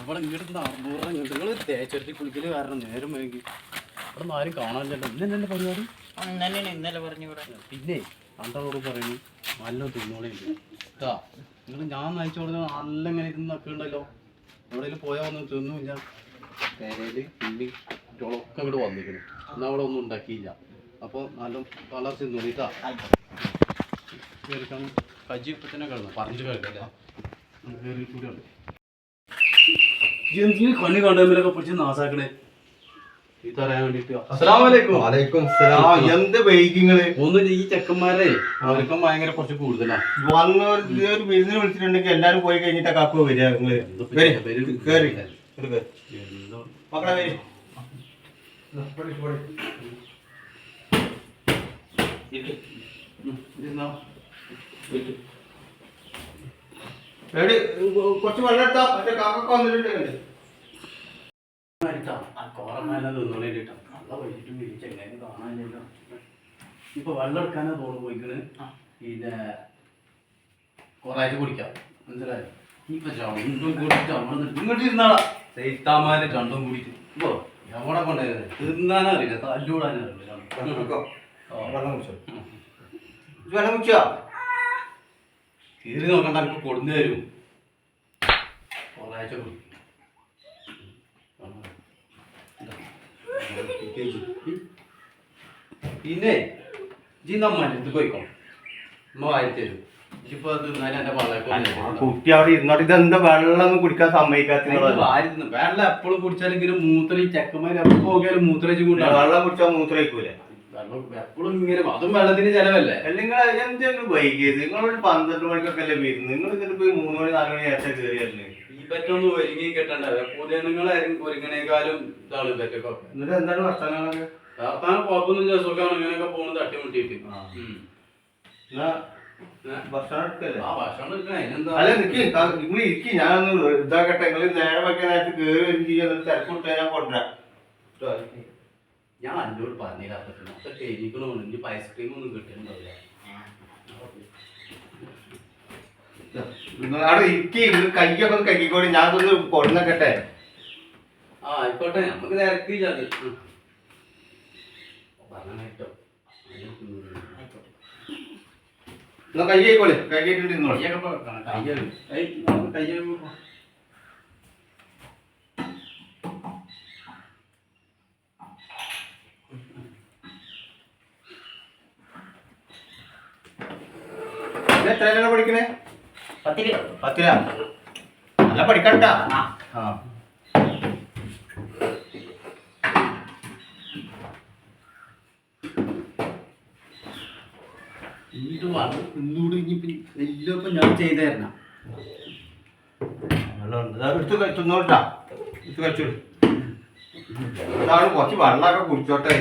ഇവിടെ ഇങ്ങോട്ട് അറുന്നൂറ് നിങ്ങൾ തേച്ചെടുത്ത് കുളിക്കൽ കാരണം നേരം വൈകി. ഇവിടെ നിന്ന് ആരും കാണാനില്ലല്ലോ ഇന്ന് എന്നെ പരിപാടി? ഇന്നലെ ഇന്നലെ പറഞ്ഞു ഇവിടെ പിന്നെ അന്തോട് പറയുന്നു നല്ല തിന്നോളി കേട്ടാ നിങ്ങൾ ഞാൻ നയിച്ചു കൊടുത്ത നല്ല ഇങ്ങനെ ഇരുന്നൊക്കെ ഉണ്ടല്ലോ. എവിടെയെങ്കിലും പോയാൽ ഒന്നും തിന്നുമില്ല പേരയിൽ പിന്നി കുട്ടികളൊക്കെ ഇങ്ങോട്ട് വന്നിരിക്കുന്നു. എന്നാൽ അവിടെ ഒന്നും ഉണ്ടാക്കിയില്ല. അപ്പോൾ നല്ല കളർ തിന്നോളിട്ടാ കജി ഇപ്പം തന്നെ കിടന്നു. പറഞ്ഞു കേൾക്കല്ലേ കയറി കൂടെ ഉണ്ട് എന്തിനു കണ്ണി കണ്ടതിലൊക്കെ പിടിച്ച് നാസാക്കണേ. ഈ തരാൻ വേണ്ടിട്ട് അസ്സലാമലൈക്കും. വലൈക്കും സലാം എന്ത് വൈകിങ്ങൾ? ഒന്നും ഈ ചെക്കന്മാരെ അവർക്കും ഭയങ്കര കുറച്ച് കൂടുതലാണ് വന്നവർ ഒരു വിരുന്നിന് വിളിച്ചിട്ടുണ്ടെങ്കിൽ എല്ലാരും പോയി കഴിഞ്ഞിട്ടാ കാക്കോ വരിക നിങ്ങൾ. വരി, കേറി. കേറി. എന്തോ? മക്കളെ വരി. ഇരുന്നോ? എടി, കുറച്ച് വെള്ളം എടുത്താ. മറ്റേ കാക്കൊക്കെ വന്നിട്ടുണ്ട് കാണാനില്ലല്ലോ. ഇപ്പൊ വെള്ളം എടുക്കാനാ തോന്നു പോയിക്കണ്. പിന്നെ കൊറേശ്ശെ കുടിക്കാം. മനസ്സിലായോ? ഇപ്പൊ ചണ്ടും കൂടി ചമ്മന്ന് ഇങ്ങോട്ട് ഇരുന്നാളാ. സൈത്താമാരെ ചണ്ടും കൂടിയിട്ട് ഇപ്പൊ എവിടെ കൊണ്ടുവരുന്നത് തിന്നാനും അറിയില്ല. തല്ലൂടാനും അറിയില്ല. വെള്ളം കുടിച്ചോ? വെള്ളം കുടിച്ചോ? കീറി നോക്കണ്ട എനിക്ക് കൊടുന്നു തരും. കുടിക്കും പിന്നെ ജി നമ്മ ഇത് പോയിക്കോ. അമ്മ വാരി തരും. ഇപ്പൊ കുട്ടി അവിടെ ഇരുന്നോട്ട് ഇതെന്താ വെള്ളം കുടിക്കാൻ സമ്മതിക്കാത്ത വെള്ളം എപ്പോഴും കുടിച്ചാലെങ്കിലും മൂത്രം ഈ ചെക്കന്മാര് എപ്പോ നോക്കിയാലും മൂത്രച്ചു കൊണ്ടാണ് വെള്ളം കുടിച്ചാൽ മൂത്രയിക്കൂലേ വെള്ളം എപ്പോഴും ഇങ്ങനെ അതും വെള്ളത്തിന് ചെലവല്ലേ? നിങ്ങൾ എന്തെങ്കിലും വൈകിയത്? നിങ്ങളൊരു പന്ത്രണ്ട് മണിക്കൊക്കെ അല്ലേ വരുന്നത്? നിങ്ങൾ ഇതിൽ പോയി മൂന്ന് മണി നാല് മണി നേരത്തെ കയറിയല്ലേ ഈ പറ്റൊന്നും ഒരുങ്ങി കെട്ടണ്ട പുതിയ നിങ്ങൾ ഒരുങ്ങണേക്കാളും ഇതാണ് ഇവറ്റൊക്കെ എന്നിട്ട് എന്താണ് വർത്തമാനങ്ങളൊക്കെ വാർത്താനം കുഴപ്പമൊന്നുമില്ല. സുഖമാണ്. ഇങ്ങനെയൊക്കെ പോകുന്നത് തട്ടിമുട്ടിയിട്ട്. ആ. ഉം. എന്നാ ഏ? ഭക്ഷണം എടുക്കല്ലേ? ആ ഭക്ഷണം എടുക്കണം. നിക്ക്. നിങ്ങൾ ഇരിക്കി. ഞാനൊന്ന് ഇതാക്കട്ടെ. നിങ്ങൾ നേരെ വെക്കാനായിട്ട് കേറി കയറി വരും ചെയ്യാൻ തിരക്കൂട്ട് ഞാൻ കൊണ്ടുവരാം. ഞാൻ അന്നോട് പറഞ്ഞില്ല അപ്പത്തിന് ഒക്കെ കഴിഞ്ഞിക്കണോന്ന് ഇനി ഐസ്ക്രീം ഒന്നും കിട്ടുന്നുണ്ടാവില്ല നിങ്ങൾ അവിടെ ഇരിക്കി ഒന്ന് കൈക്കോടി ഞാൻ കൊടുന്നക്കട്ടെ. ആ ആയിക്കോട്ടെ. നമുക്ക് നേരത്തെ അത്. പറഞ്ഞോ കൈ കൈക്കോളി. കൈ കൈ കൈ കയ്യൊക്കെ എത്രയിലാണ് പഠിക്കണേ? പത്തിൽ. പത്തിലാ? നല്ല പഠിക്കണ്ടാ ആ. ആ. ഇത് വന്ന് ഇന്നൂടെ ഇനി വലിയപ്പോ ഞാൻ ചെയ്തു തരണം. വെള്ളമുണ്ട്. ദാ എടുത്ത് കഴിച്ചോട്ടാ എടുത്ത് കഴിച്ചോളൂ. ഇതാണ് കുറച്ച് വെള്ളമൊക്കെ കുടിച്ചോട്ടെ.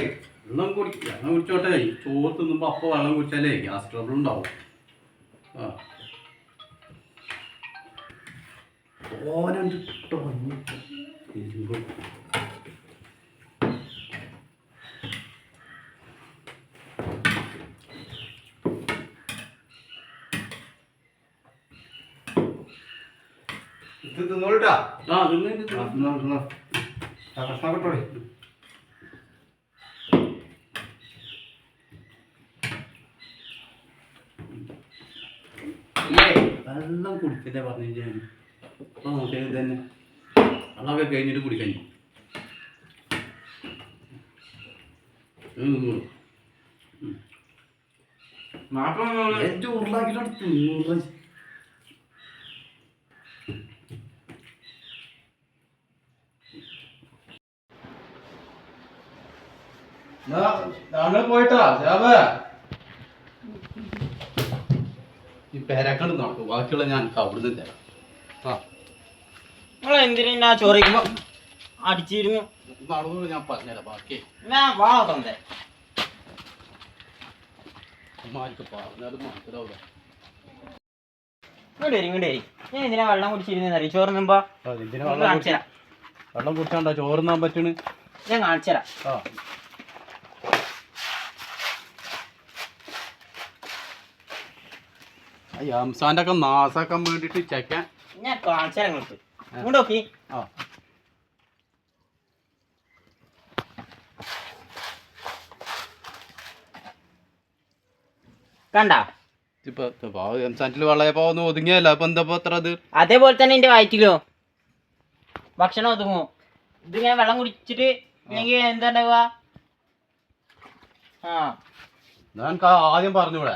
വെള്ളം കുടിക്കുക വെള്ളം കുടിച്ചോട്ടെ. ചോറ് തിന്നുമ്പോ അപ്പൊ വെള്ളം കുടിച്ചാലേ ഗ്യാസ് ട്രബിൾ ഉണ്ടാവും. ഇരുമ്പ്. ഇത് തിന്നോളിട്ടാ. ആ തിന്നു തിന്നോ, തിന്നോ. ആ, ഭക്ഷണം കിട്ടോളി വെള്ളം കുടിക്കല്ലേ പറഞ്ഞു ഞാൻ. അപ്പൊ നോക്കിയത് തന്നെ. വെള്ളമൊക്കെ കഴിഞ്ഞിട്ട് കുടിക്കാൻ ഏറ്റവും പോയിട്ടാ ശാബേ ഈ പേരാക്കണ്ട് നോക്കും ബാക്കിയുള്ള ഞാൻ അവിടുന്ന് തരാം. ആ. നിങ്ങൾ എന്തിനാ ചോറിക്കുമ്പോ അടിച്ചിരുന്നു? നടന്നു ഞാൻ പറഞ്ഞുതരാം ബാക്കി ഞാൻ വാ തന്നെ അമ്മമാർക്ക് പറഞ്ഞാലും മനസ്സിലാവില്ല ഇങ്ങോട്ട് വരി ഇങ്ങോട്ട് വരി. ഞാൻ എന്തിനാ വെള്ളം കുടിച്ചിരുന്നു അറിയാം? വെള്ളം കാണിച്ചു കുടിച്ചാ തരാം വെള്ളം കുടിച്ചാണ്ടാ ചോറുന്നാൻ പറ്റണ്? ഞാൻ കാണിച്ചു തരാം ആ. ഈ ഒക്കെ നാസാക്കാൻ വേണ്ടിട്ട് ചെക്കാൻ ഞാൻ കാണിച്ചു തരാം നിങ്ങൾക്ക് ഇങ്ങോട്ട് നോക്കി. ആ. കണ്ട? ഇപ്പൊ സംസ്ഥാനത്തിൽ വെള്ളയപ്പോ ഒന്ന് ഒതുങ്ങിയല്ല. അപ്പൊ എന്താ അത്ര ഇത്? അതേപോലെ തന്നെ എന്റെ വയറ്റിലോ? ഭക്ഷണം ഒതുങ്ങും ഇതിങ്ങനെ വെള്ളം കുടിച്ചിട്ട് ഇല്ലെങ്കിൽ എന്താ ഉണ്ടാവുക? ആ. ആദ്യം പറഞ്ഞൂടെ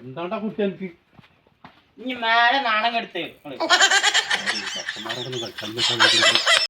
എന്താണ്ടാ കുട്ടി എനിക്ക്? ഇനി മേലെ നാണം കെടുത്ത്. കളിക്കാൻ